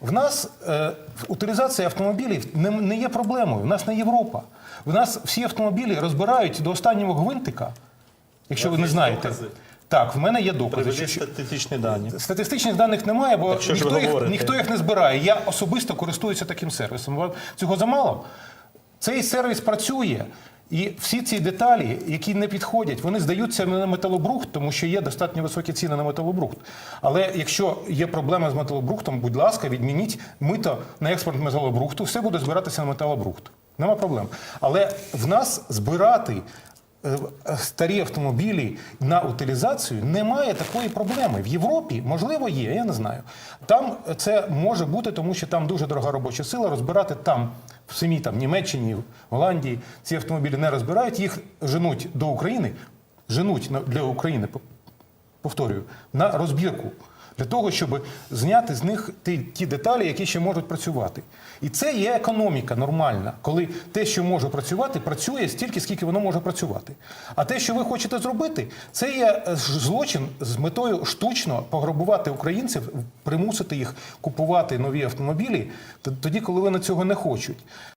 В нас е, утилізація автомобілів не, не є проблемою. В нас не Європа. В нас всі автомобілі розбирають до останнього гвинтика, якщо ви не знаєте. Так, в мене є докази. Що- статистичні дані. Статистичних даних немає, бо Так ніхто їх, ніхто їх не збирає. Я особисто користуюся таким сервісом. Цього замало. Цей сервіс працює. І всі ці деталі, які не підходять, вони здаються на металобрухт, тому що є достатньо високі ціни на металобрухт. Але якщо є проблема з металобрухтом, будь ласка, відмініть мито на експорт металобрухту, все буде збиратися на металобрухт. Нема проблем. Але в нас збирати старі автомобілі на утилізацію немає такої проблеми. В Європі, можливо, є, я не знаю. Там це може бути, тому що там дуже дорога робоча сила. Розбирати там, в самій там, Німеччині, Голландії ці автомобілі не розбирають, їх женуть до України, женуть для України, повторюю, на розбірку. Для того, щоб зняти з них ті, ті деталі, які ще можуть працювати. І це є економіка нормальна, коли те, що може працювати, працює стільки, скільки воно може працювати. А те, що ви хочете зробити, це є е, злочин з метою штучно пограбувати українців, примусити їх купувати нові автомобілі тоді, коли вони цього не хочуть.